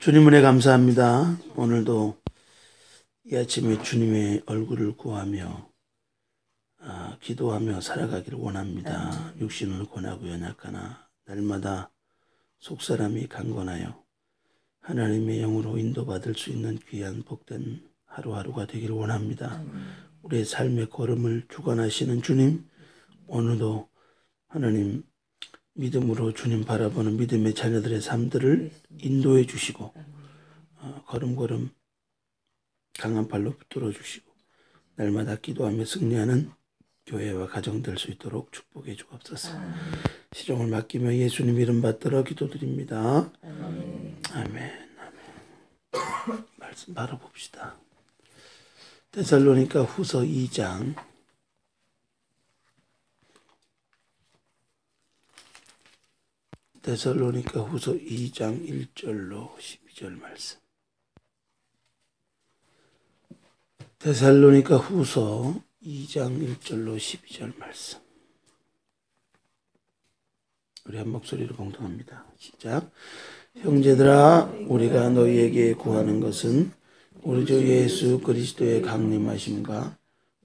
주님 은혜 감사합니다. 오늘도 이 아침에 주님의 얼굴을 구하며 아, 기도하며 살아가기를 원합니다. 육신을 권하고 연약하나 날마다 속사람이 강건하여 하나님의 영으로 인도받을 수 있는 귀한 복된 하루하루가 되기를 원합니다. 우리의 삶의 걸음을 주관하시는 주님, 오늘도 하나님 믿음으로 주님 바라보는 믿음의 자녀들의 삶들을 인도해 주시고 어, 걸음걸음 강한 발로 붙들어 주시고 날마다 기도하며 승리하는 교회와 가정 될 수 있도록 축복해 주옵소서. 시종을 맡기며 예수님 이름 받들어 기도드립니다. 아멘. 아멘. 말씀 바로 봅시다. 데살로니가 후서 2장 데살로니가 후서 2장 1절로 12절 말씀. 데살로니가 후서 2장 1절로 12절 말씀. 우리 한 목소리로 공동합니다. 시작. 형제들아, 우리가 너희에게 구하는 것은 우리 주 예수 그리스도의 강림하심과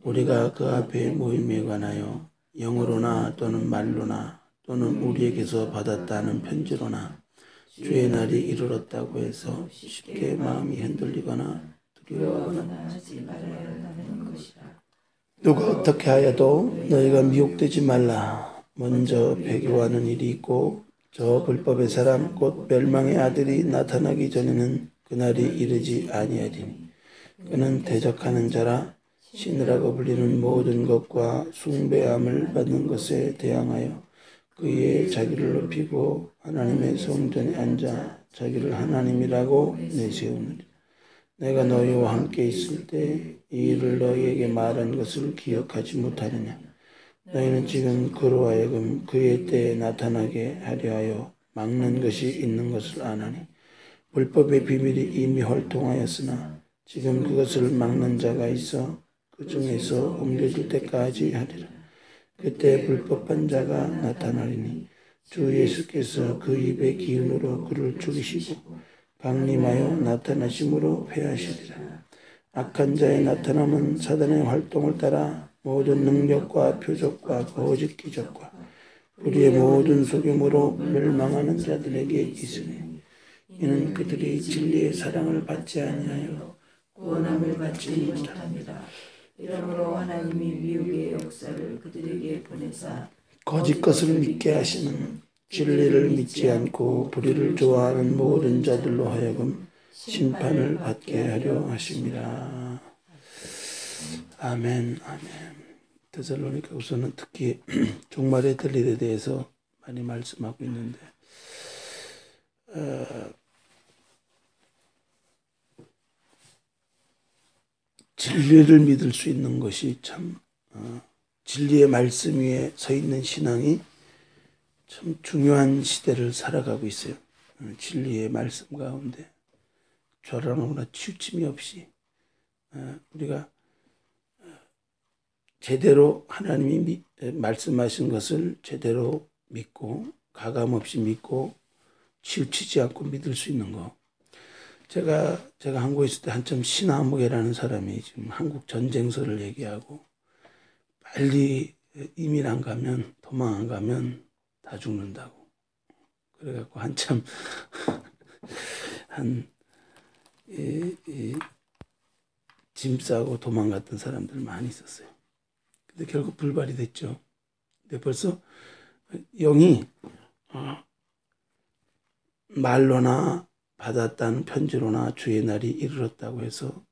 우리가 그 앞에 모임에 관하여 영으로나 또는 말로나 또는 우리에게서 받았다는 편지로나 주의 날이 이르렀다고 해서 쉽게 마음이 흔들리거나 두려워하거나 하지 말아야 하는 것이라. 누가 어떻게 하여도 너희가 미혹되지 말라. 먼저 배교하는 일이 있고 저 불법의 사람 곧 멸망의 아들이 나타나기 전에는 그날이 이르지 아니하리니 그는 대적하는 자라 신이라고 불리는 모든 것과 숭배함을 받는 것에 대항하여 그의 자기를 높이고 하나님의 성전에 앉아 자기를 하나님이라고 내세우느니 내가 너희와 함께 있을 때 이 일을 너희에게 말한 것을 기억하지 못하느냐 너희는 지금 그로 하여금 그의 때에 나타나게 하려 하여 막는 것이 있는 것을 아나니 불법의 비밀이 이미 활동하였으나 지금 그것을 막는 자가 있어 그 중에서 옮겨줄 때까지 하리라. 그때 불법한 자가 나타나리니 주 예수께서 그 입의 기운으로 그를 죽이시고 강림하여 나타나심으로 회하시리라. 악한 자의 나타남은 사단의 활동을 따라 모든 능력과 표적과 거짓 기적과 우리의 모든 속임으로 멸망하는 자들에게 있으니 이는 그들이 진리의 사랑을 받지 아니하여 구원함을 받지 못합니다. 이러므로 하나님이 미혹의 역사를 그들에게 보내사 거짓 것을 믿게 하시는 진리를 믿지 않고 불의를 좋아하는 모든 자들로 하여금 심판을 받게 하려 하심이라. 아멘, 아멘. 데살로니가 우선은 특히 종말의 될 일에 대해서 많이 말씀하고 있는데, 어, 진리를 믿을 수 있는 것이 참 어, 진리의 말씀 위에 서 있는 신앙이 참 중요한 시대를 살아가고 있어요. 어, 진리의 말씀 가운데 좌랑하거나 치우침이 없이 어, 우리가 제대로 하나님이 말씀하신 것을 제대로 믿고 가감 없이 믿고 치우치지 않고 믿을 수 있는 거. 제가 제가 한국에 있을 때 한참 신하무게라는 사람이 지금 한국 전쟁서를 얘기하고 빨리 이민 안 가면 도망 안 가면 다 죽는다고. 그래갖고 한참 한 이, 이, 짐 싸고 도망갔던 사람들 많이 있었어요. 근데 결국 불발이 됐죠. 근데 벌써 영이 어, 말로나 받았다는 편지로나 주의 날이 이르렀다고 해서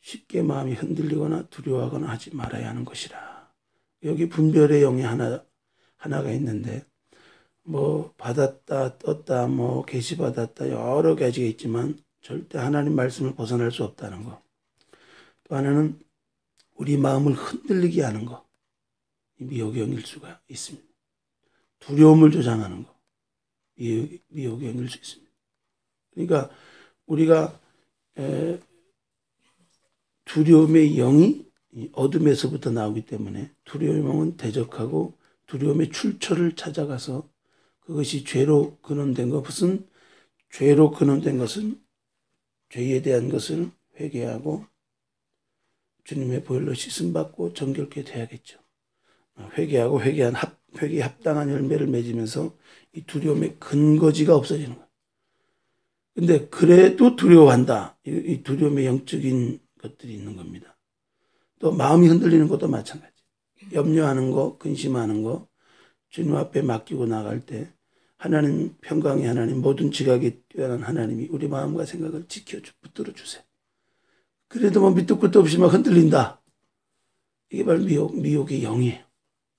쉽게 마음이 흔들리거나 두려워하거나 하지 말아야 하는 것이라. 여기 분별의 영이 하나 하나가 있는데 뭐 받았다 떴다 뭐 계시 받았다 여러 가지가 있지만 절대 하나님 말씀을 벗어날 수 없다는 거. 또 하나는 우리 마음을 흔들리게 하는 거. 미혹의 영일 수가 있습니다. 두려움을 조장하는 거. 미혹의 영일 수 있습니다. 그러니까 우리가 두려움의 영이 어둠에서부터 나오기 때문에 두려움의 영은 대적하고 두려움의 출처를 찾아가서 그것이 죄로 근원된 것은 죄로 근원된 것은 죄에 대한 것을 회개하고 주님의 보혈로 씻음 받고 정결케 돼야겠죠. 어, 회개하고 회개한 합 회개 합당한 열매를 맺으면서 이 두려움의 근거지가 없어지는 거예요. 근데 그래도 두려워한다. 이 두려움의 영적인 것들이 있는 겁니다. 또 마음이 흔들리는 것도 마찬가지. 염려하는 거, 근심하는 거, 주님 앞에 맡기고 나갈 때 하나님 평강의 하나님 모든 지각이 뛰어난 하나님이 우리 마음과 생각을 지켜 붙들어 주세요. 그래도 뭐 밑도 끝도 없이 막 흔들린다. 이게 바로 미혹, 미혹의 영이에요.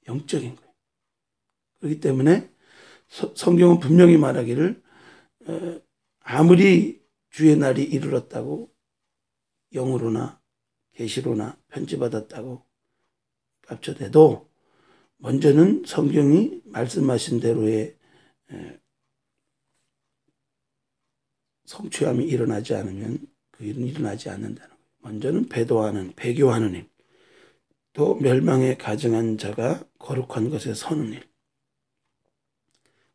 영적인 거예요. 그렇기 때문에 성경은 분명히 말하기를 아무리 주의 날이 이르렀다고 영으로나 계시로나 편지받았다고 깝쳐대도 먼저는 성경이 말씀하신 대로의 성취함이 일어나지 않으면 그 일은 일어나지 않는다는 거예요. 먼저는 배도하는 배교하는 일, 또 멸망에 가정한 자가 거룩한 것에 서는 일.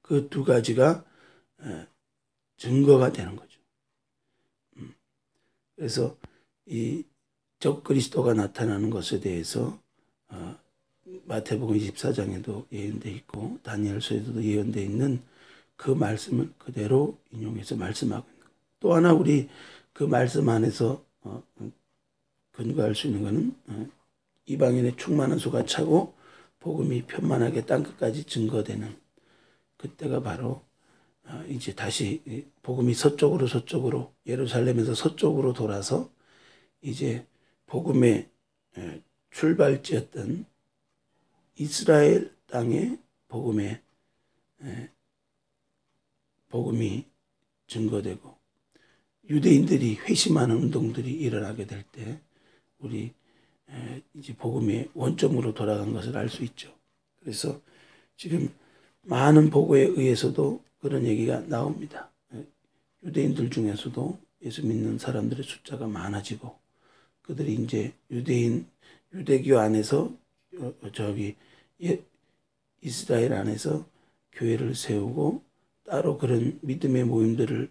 그 두 가지가 증거가 되는 거죠. 음. 그래서 이 적그리스도가 나타나는 것에 대해서 어, 마태복음 24장에도 예언돼 있고 다니엘서에도 예언돼 있는 그 말씀을 그대로 인용해서 말씀하고 있는 거예요. 또 하나 우리 그 말씀 안에서 어, 근거할 수 있는 것은 어, 이방인의 충만한 수가 차고 복음이 편만하게 땅 끝까지 증거되는 그때가 바로 이제 다시 복음이 서쪽으로 서쪽으로 예루살렘에서 서쪽으로 돌아서 이제 복음의 출발지였던 이스라엘 땅에 복음의 복음이 증거되고 유대인들이 회심하는 운동들이 일어나게 될 때 우리 이제 복음의 원점으로 돌아간 것을 알 수 있죠. 그래서 지금 많은 보고에 의해서도 그런 얘기가 나옵니다. 유대인들 중에서도 예수 믿는 사람들의 숫자가 많아지고 그들이 이제 유대인 유대교 안에서 어, 저기 예, 이스라엘 안에서 교회를 세우고 따로 그런 믿음의 모임들을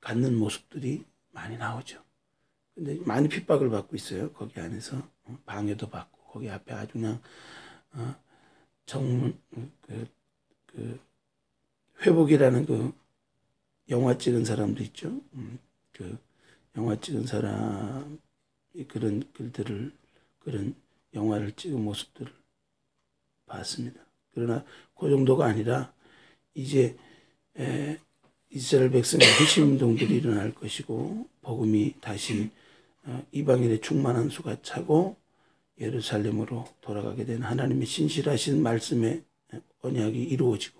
갖는 모습들이 많이 나오죠. 근데 많이 핍박을 받고 있어요. 거기 안에서 어, 방해도 받고 거기 앞에 아주 그냥 어, 정문 그, 그 회복이라는 그 영화 찍은 사람도 있죠. 음, 그 영화 찍은 사람이 그런 글들을 그런 영화를 찍은 모습들을 봤습니다. 그러나 그 정도가 아니라 이제 에, 이스라엘 백성의 회심 운동들이 일어날 것이고 복음이 다시 어, 이방인의 충만한 수가 차고 예루살렘으로 돌아가게 된 하나님의 신실하신 말씀의 언약이 이루어지고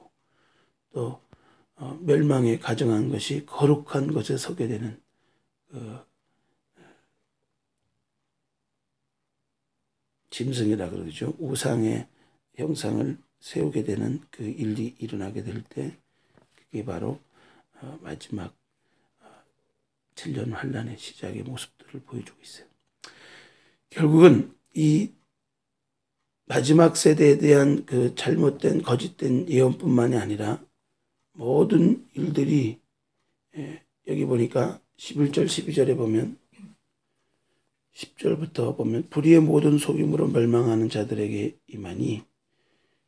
또 어, 멸망에 가정한 것이 거룩한 것에 서게 되는 그 짐승이라 그러죠. 우상의 형상을 세우게 되는 그 일이 일어나게 될 때 그게 바로 어, 마지막 7년 어, 환란의 시작의 모습들을 보여주고 있어요. 결국은 이 마지막 세대에 대한 그 잘못된 거짓된 예언뿐만이 아니라 모든 일들이 예, 여기 보니까 11절 12절에 보면 10절부터 보면 불의의 모든 속임으로 멸망하는 자들에게 임하니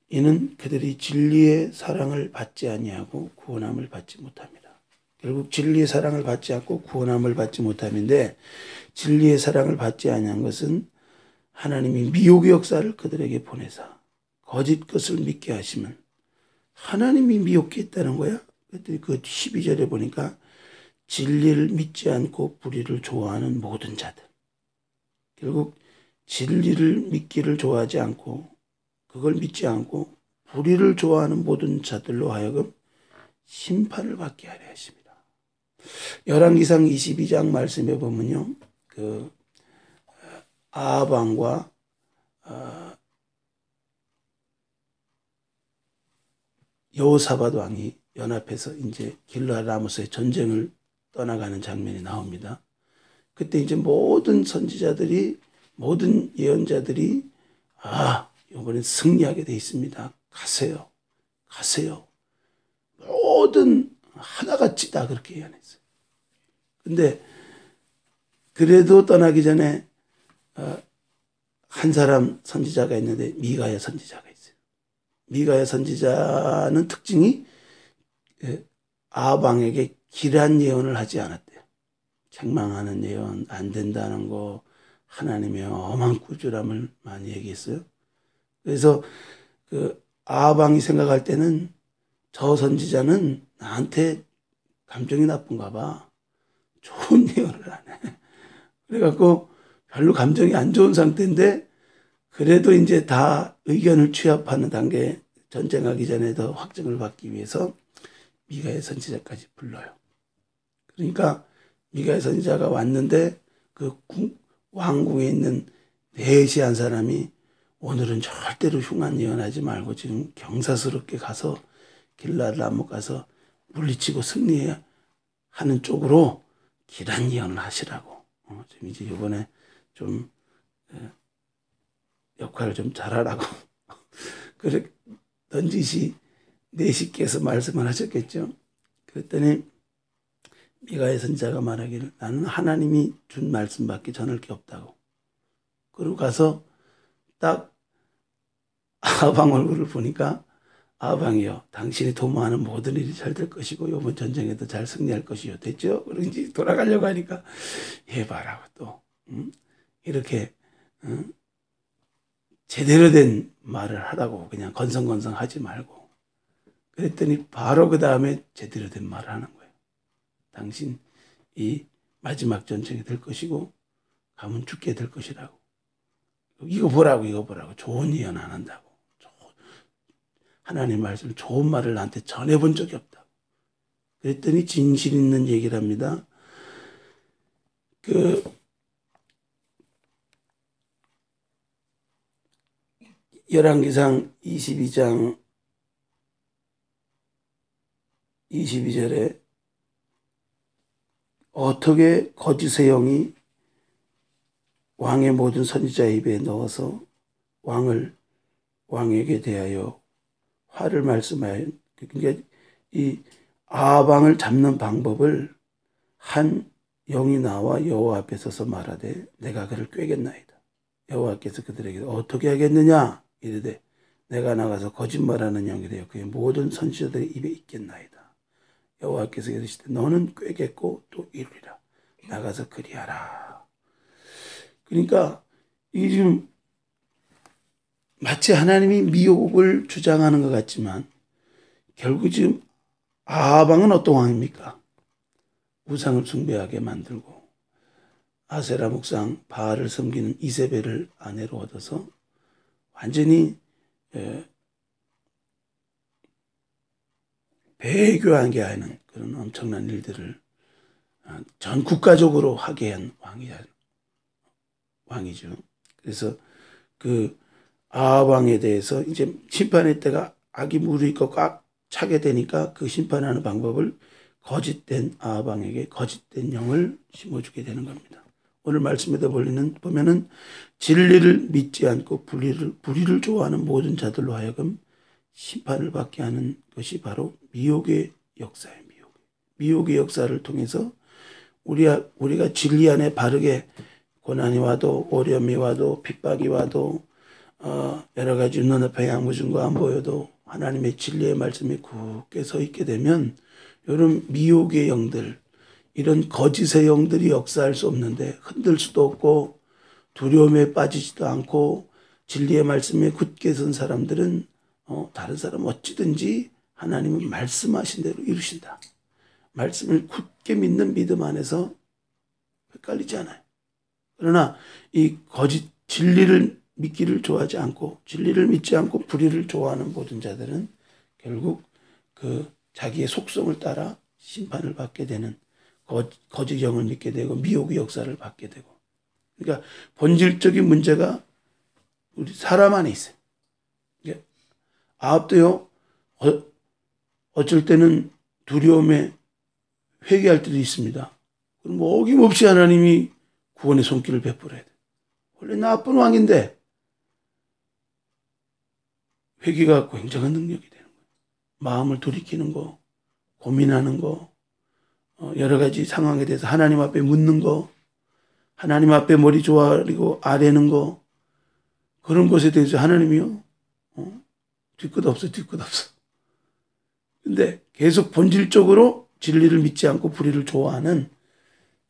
이는 그들이 진리의 사랑을 받지 아니하고 구원함을 받지 못합니다. 결국 진리의 사랑을 받지 않고 구원함을 받지 못함인데 진리의 사랑을 받지 아니한 것은 하나님이 미혹의 역사를 그들에게 보내사 거짓 것을 믿게 하시면 하나님이 미혹했다는 거야. 그랬더니 그 12절에 보니까 진리를 믿지 않고 불의를 좋아하는 모든 자들. 결국 진리를 믿기를 좋아하지 않고 그걸 믿지 않고 불의를 좋아하는 모든 자들로 하여금 심판을 받게 하려 하십니다. 열왕기상 22장 말씀에 보면요. 그 아방과 여호사밧 왕이 연합해서 이제 길라라모스의 전쟁을 떠나가는 장면이 나옵니다. 그때 이제 모든 선지자들이 모든 예언자들이 아 이번엔 승리하게 돼 있습니다. 가세요, 가세요. 모든 하나같이 다 그렇게 예언했어요. 근데 그래도 떠나기 전에 어, 한 사람 선지자가 있는데 미가야 선지자가. 미가야 선지자는 특징이 예, 아방에게 길한 예언을 하지 않았대요. 책망하는 예언, 안 된다는 거, 하나님의 엄한 꾸준함을 많이 얘기했어요. 그래서 그 아방이 생각할 때는 저 선지자는 나한테 감정이 나쁜가 봐. 좋은 예언을 안 해. 그래갖고 별로 감정이 안 좋은 상태인데 그래도 이제 다 의견을 취합하는 단계 전쟁하기 전에 더 확증을 받기 위해서 미가의 선지자까지 불러요. 그러니까 미가의 선지자가 왔는데 그 왕궁에 있는 내시한 사람이 오늘은 절대로 흉한 예언하지 말고 지금 경사스럽게 가서 길라를 나무 가서 물리치고 승리하는 쪽으로 길한 예언을 하시라고. 어, 지금 이제 이번에 좀 역할을 좀 잘하라고. 그래 던지시 내시께서 말씀을 하셨겠죠. 그랬더니 미가의 선자가 말하기를 나는 하나님이 준 말씀밖에 전할 게 없다고. 그러고 가서 딱 아방 얼굴을 보니까 아방이요. 당신이 도모하는 모든 일이 잘 될 것이고 이번 전쟁에도 잘 승리할 것이요. 됐죠? 그런지 돌아가려고 하니까 해봐라고 또 음? 이렇게 음? 제대로 된 말을 하라고 그냥 건성건성 하지 말고 그랬더니 바로 그 다음에 제대로 된 말을 하는 거예요. 당신 이 마지막 전쟁이 될 것이고 가면 죽게 될 것이라고. 이거 보라고 이거 보라고 좋은 예언 안 한다고. 하나님 말씀 좋은 말을 나한테 전해본 적이 없다고. 그랬더니 진실 있는 얘기를 합니다. 그 열왕기상 22장 22절에 어떻게 거짓의 영이 왕의 모든 선지자 입에 넣어서 왕을 왕에게 대하여 화를 말씀하여 그러니까 이 아방을 잡는 방법을 한 영이 나와 여호와 앞에 서서 말하되 내가 그를 꿰겠나이다. 여호와께서 그들에게 어떻게 하겠느냐 이르되 내가 나가서 거짓말하는 영이 되어 그의 모든 선지자들의 입에 있겠나이다. 여호와께서 이르시되 너는 꿰겠고 또 이루리라. 나가서 그리하라. 그러니까 이게 지금 마치 하나님이 미혹을 주장하는 것 같지만 결국 지금 아방은 어떤 왕입니까? 우상을 숭배하게 만들고 아세라 묵상 바알을 섬기는 이세벨을 아내로 얻어서 완전히 배교하게 하는 그런 엄청난 일들을 아, 전 국가적으로 하게 한 왕이 왕이죠. 그래서 그 아합왕에 대해서 이제 심판의 때가 악이 무르익고 꽉 차게 되니까 그 심판하는 방법을 거짓된 아합왕에게 거짓된 영을 심어주게 되는 겁니다. 오늘 말씀에도 보리는 보면은 진리를 믿지 않고 불의를 불의를 좋아하는 모든 자들로 하여금 심판을 받게 하는 것이 바로 미혹의 역사예요. 미혹. 미혹의 역사를 통해서 우리가 우리가 진리 안에 바르게 고난이 와도 어려움이 와도 핍박이 와도 어, 여러 가지 눈앞에 양무준거 안 보여도 하나님의 진리의 말씀이 굳게 서 있게 되면 이런 미혹의 영들 이런 거짓의 영들이 역사할 수 없는데 흔들 수도 없고 두려움에 빠지지도 않고 진리의 말씀에 굳게 선 사람들은 어, 다른 사람 어찌든지 하나님은 말씀하신 대로 이루신다. 말씀을 굳게 믿는 믿음 안에서 헷갈리지 않아요. 그러나 이 거짓 진리를 믿기를 좋아하지 않고 진리를 믿지 않고 불의를 좋아하는 모든 자들은 결국 그 자기의 속성을 따라 심판을 받게 되는 거짓 영을 믿게 되고 미혹의 역사를 받게 되고 그러니까 본질적인 문제가 우리 사람 안에 있어요. 아합도요, 어, 어쩔 때는 두려움에 회개할 때도 있습니다. 그럼 뭐 어김없이 하나님이 구원의 손길을 베풀어야 돼. 원래 나쁜 왕인데 회개가 굉장한 능력이 되는 거예요. 마음을 돌이키는 거, 고민하는 거, 어, 여러 가지 상황에 대해서 하나님 앞에 묻는 거, 하나님 앞에 머리 조아리고 아래는 거, 그런 것에 대해서 하나님이요, 어? 뒤끝 없어, 뒤끝 없어. 근데 계속 본질적으로 진리를 믿지 않고 불의를 좋아하는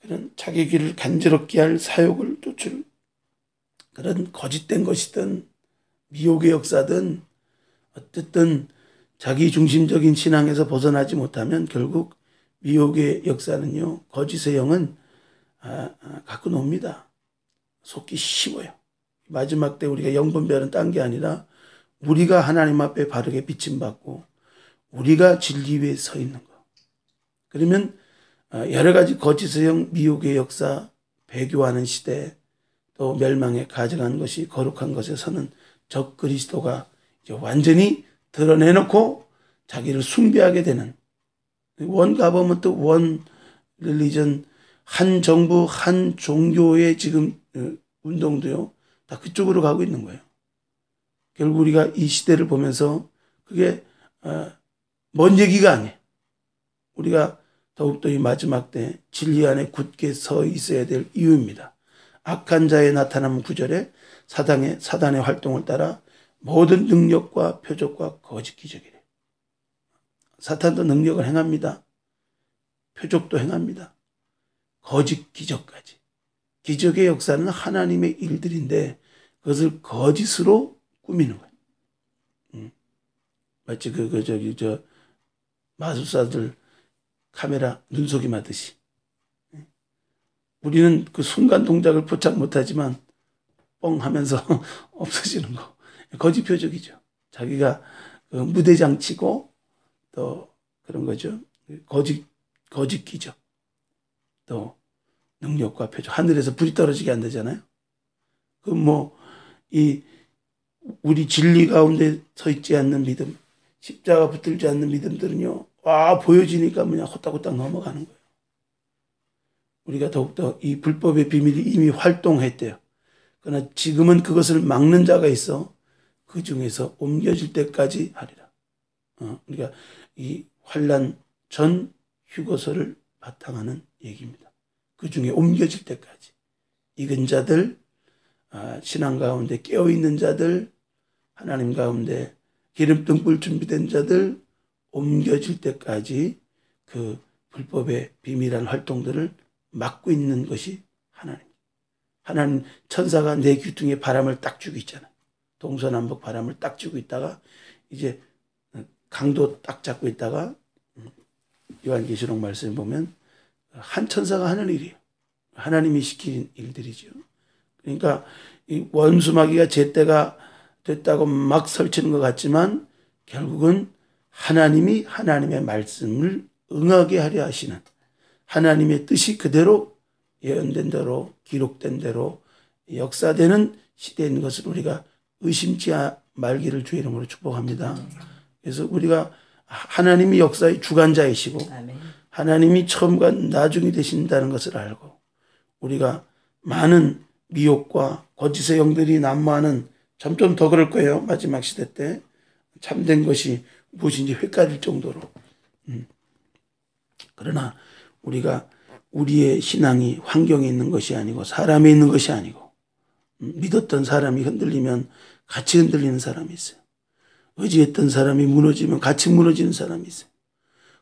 그런 자기 길을 간지럽게 할 사욕을 쫓을 그런 거짓된 것이든 미혹의 역사든 어쨌든 자기 중심적인 신앙에서 벗어나지 못하면 결국 미혹의 역사는요 거짓의 영은 아, 아, 갖고 놉니다. 속기 쉬워요. 마지막 때 우리가 영분별은 딴 게 아니라 우리가 하나님 앞에 바르게 비침받고 우리가 진리 위에 서 있는 거. 그러면 어, 여러 가지 거짓의 영, 미혹의 역사, 배교하는 시대, 또 멸망에 가져간 것이 거룩한 것에서는 적 그리스도가 이제 완전히 드러내놓고 자기를 숭배하게 되는 원 가버먼트 원 릴리전 한 정부 한 종교의 지금 어, 운동도요 다 그쪽으로 가고 있는 거예요. 결국 우리가 이 시대를 보면서 그게 어, 먼 얘기가 아니에요. 우리가 더욱더 이 마지막 때 진리 안에 굳게 서 있어야 될 이유입니다. 악한 자의 나타남 구절에 사단의, 사단의 활동을 따라 모든 능력과 표적과 거짓 기적이래. 사탄도 능력을 행합니다. 표적도 행합니다. 거짓 기적까지. 기적의 역사는 하나님의 일들인데 그것을 거짓으로 꾸미는 거예요. 음. 마치 그, 그, 저기, 저, 마술사들 카메라 눈속임 하듯이. 우리는 그 순간 동작을 포착 못하지만 뻥 하면서 없어지는 거. 거짓 표적이죠. 자기가 그 무대장 치고 또 그런 거죠. 거짓, 거짓 기적. 또 능력과 표적. 하늘에서 불이 떨어지게 안 되잖아요. 그 뭐, 이, 우리 진리 가운데 서 있지 않는 믿음, 십자가 붙들지 않는 믿음들은요, 와, 보여지니까 뭐냐, 호딱호딱 넘어가는 거예요. 우리가 더욱더 이 불법의 비밀이 이미 활동했대요. 그러나 지금은 그것을 막는 자가 있어 그 중에서 옮겨질 때까지 하리라. 어, 우리가 이 환란 전 휴거서를 바탕하는 얘기입니다. 그 중에 옮겨질 때까지 익은 자들, 아, 신앙 가운데 깨어 있는 자들, 하나님 가운데 기름 등 불 준비된 자들 옮겨질 때까지 그 불법의 비밀한 활동들을 막고 있는 것이 하나님. 하나님 천사가 내 귀퉁이에 바람을 딱 주고 있잖아요. 동서남북 바람을 딱 주고 있다가 이제 강도 딱 잡고 있다가 요한계시록 말씀에 보면 한 천사가 하는 일이에요. 하나님이 시킨 일들이죠. 그러니까 이 원수마귀가 제때가 됐다고 막 설치는 것 같지만 결국은 하나님이 하나님의 말씀을 응하게 하려 하시는 하나님의 뜻이 그대로 예언된 대로 기록된 대로 역사되는 시대인 것을 우리가 의심치 말기를 주의 이름으로 축복합니다. 그래서 우리가 하나님이 역사의 주관자이시고 하나님이 처음과 나중이 되신다는 것을 알고 우리가 많은 미혹과 거짓의 영들이 난무하는 점점 더 그럴 거예요. 마지막 시대 때 참된 것이 무엇인지 헷갈릴 정도로. 음. 그러나 우리가 우리의 신앙이 환경에 있는 것이 아니고 사람에 있는 것이 아니고 음, 믿었던 사람이 흔들리면 같이 흔들리는 사람이 있어요. 의지했던 사람이 무너지면 같이 무너지는 사람이 있어요.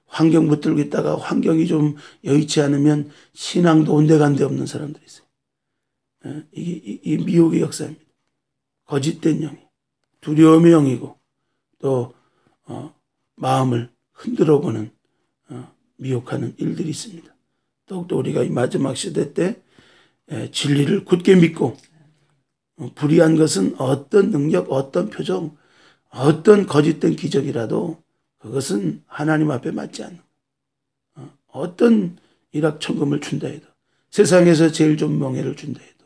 환경 붙들고 있다가 환경이 좀 여의치 않으면 신앙도 온데간데 없는 사람들이 있어요. 예, 이게 이 미혹의 역사입니다. 거짓된 영이 두려움의 영이고 또 어, 마음을 흔들어 보는 어, 미혹하는 일들이 있습니다. 더욱더 우리가 이 마지막 시대 때 에, 진리를 굳게 믿고 어, 불의한 것은 어떤 능력, 어떤 표정, 어떤 거짓된 기적이라도 그것은 하나님 앞에 맞지 않는 어, 어떤 일확천금을 준다 해도 세상에서 제일 좋은 명예를 준다 해도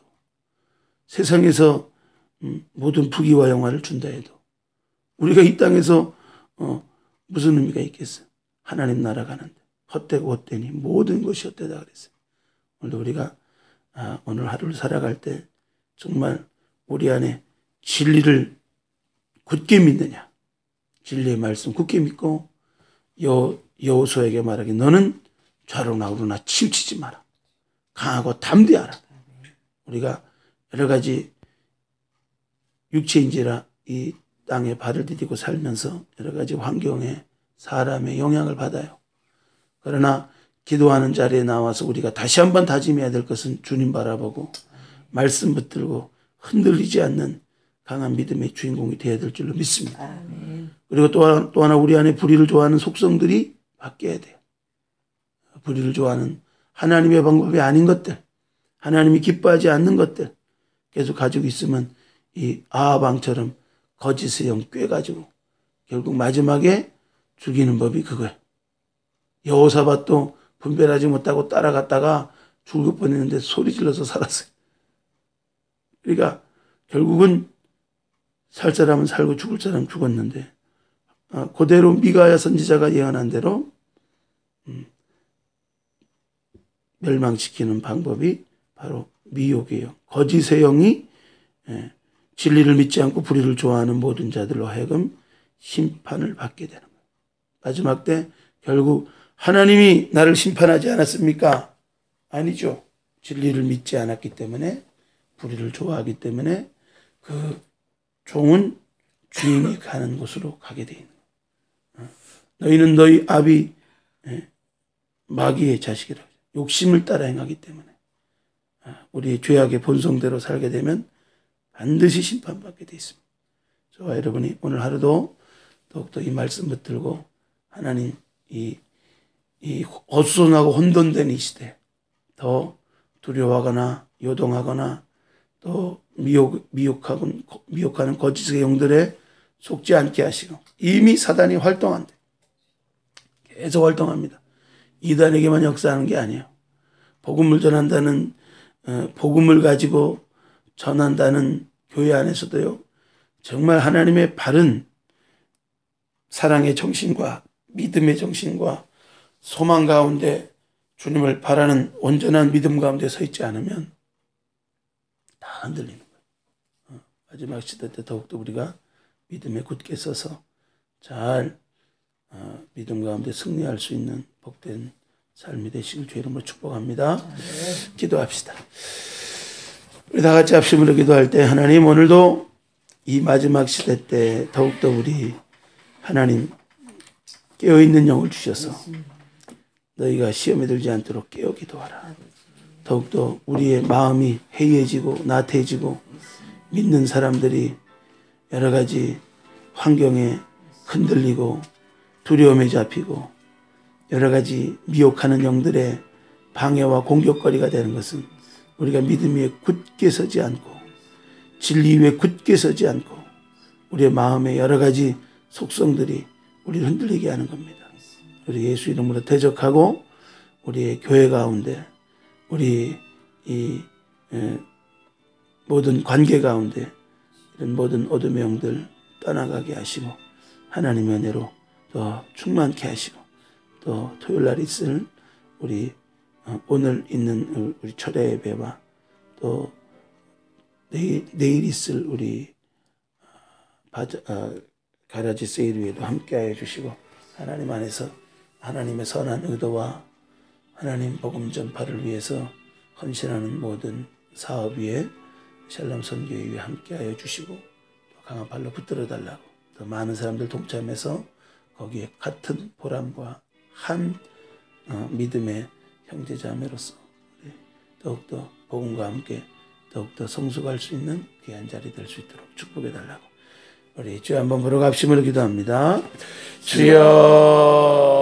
세상에서 음, 모든 부귀와 영화를 준다 해도 우리가 이 땅에서 어, 무슨 의미가 있겠어요? 하나님 나라 가는데 헛되고 헛되니 모든 것이 헛되다 그랬어요. 오늘도 우리가 아, 오늘 하루를 살아갈 때 정말 우리 안에 진리를 굳게 믿느냐? 진리의 말씀 굳게 믿고 여 여호수에게 말하기 너는 좌로나 우로나 치우치지 마라. 강하고 담대하라. 우리가 여러 가지 육체인지라 이 땅에 발을 디디고 살면서 여러 가지 환경에 사람의 영향을 받아요. 그러나 기도하는 자리에 나와서 우리가 다시 한번 다짐해야 될 것은 주님 바라보고 말씀 붙들고 흔들리지 않는 강한 믿음의 주인공이 되어야 될 줄로 믿습니다. 아멘. 그리고 또 하나, 또 하나 우리 안에 불의를 좋아하는 속성들이 바뀌어야 돼요. 불의를 좋아하는 하나님의 방법이 아닌 것들, 하나님이 기뻐하지 않는 것들 계속 가지고 있으면 이 아하방처럼 거짓의 영 꿰가지고 결국 마지막에 죽이는 법이 그거예요. 여호사밧도 분별하지 못하고 따라갔다가 죽을 뻔했는데 소리 질러서 살았어요. 그러니까 결국은 살 사람은 살고 죽을 사람은 죽었는데 아, 그대로 미가야 선지자가 예언한 대로 음, 멸망시키는 방법이 바로 미혹이에요. 거짓의 영이 예, 진리를 믿지 않고 불의를 좋아하는 모든 자들로 하여금 심판을 받게 되는 거예요. 마지막 때 결국 하나님이 나를 심판하지 않았습니까? 아니죠. 진리를 믿지 않았기 때문에 불의를 좋아하기 때문에 그 종은 주인이 가는 곳으로 가게 돼 있는 거예요. 어? 너희는 너희 아비 예, 마귀의 자식이라 욕심을 따라 행하기 때문에 아, 우리의 죄악의 본성대로 살게 되면 반드시 심판받게 돼 있습니다. 저와 여러분이 오늘 하루도 더욱더 이 말씀 붙들고 하나님 이, 이 어수선하고 혼돈된 이 시대 더 두려워하거나 요동하거나 또 미혹, 미혹하고, 미혹하는 거짓의 영들에 속지 않게 하시고 이미 사단이 활동한대. 계속 활동합니다. 이단에게만 역사하는 게 아니에요. 복음을 전한다는 어, 복음을 가지고 전한다는 교회 안에서도요. 정말 하나님의 바른 사랑의 정신과 믿음의 정신과 소망 가운데 주님을 바라는 온전한 믿음 가운데 서 있지 않으면 다. 어, 마지막 시대 때 더욱더 우리가 믿음에 굳게 서서 잘 어, 믿음 가운데 승리할 수 있는 복된 삶이 되시길 주 이름으로 축복합니다. 기도합시다. 우리 다 같이 합심으로 기도할 때 하나님 오늘도 이 마지막 시대 때 더욱더 우리 하나님 깨어있는 영을 주셔서 너희가 시험에 들지 않도록 깨어 기도하라. 더욱더 우리의 마음이 해이해지고 나태해지고 믿는 사람들이 여러 가지 환경에 흔들리고 두려움에 잡히고 여러 가지 미혹하는 영들의 방해와 공격거리가 되는 것은 우리가 믿음 위에 굳게 서지 않고 진리 위에 굳게 서지 않고 우리의 마음의 여러 가지 속성들이 우리를 흔들리게 하는 겁니다. 우리 예수 이름으로 대적하고 우리의 교회 가운데 우리 이 에, 모든 관계 가운데 이런 모든 어둠의 영들 떠나가게 하시고 하나님의 은혜로 더 충만케 하시고 또 토요일 날 있을 우리 어, 오늘 있는 우리 철회 예배와 또 내일, 내일 있을 우리 어, 바자, 어, 가라지 세일 위에도 함께하여 주시고 하나님 안에서 하나님의 선한 의도와 하나님 복음 전파를 위해서 헌신하는 모든 사업 위에 샬롬 선교회 위에 함께하여 주시고 또 강한 발로 붙들어 달라고 더 많은 사람들 동참해서 거기에 같은 보람과 한 어, 믿음의 형제자매로서 더욱더 복음과 함께 더욱더 성숙할 수 있는 귀한 자리 될 수 있도록 축복해 달라고 우리 주여 한번 보러 갑심을 기도합니다. 주여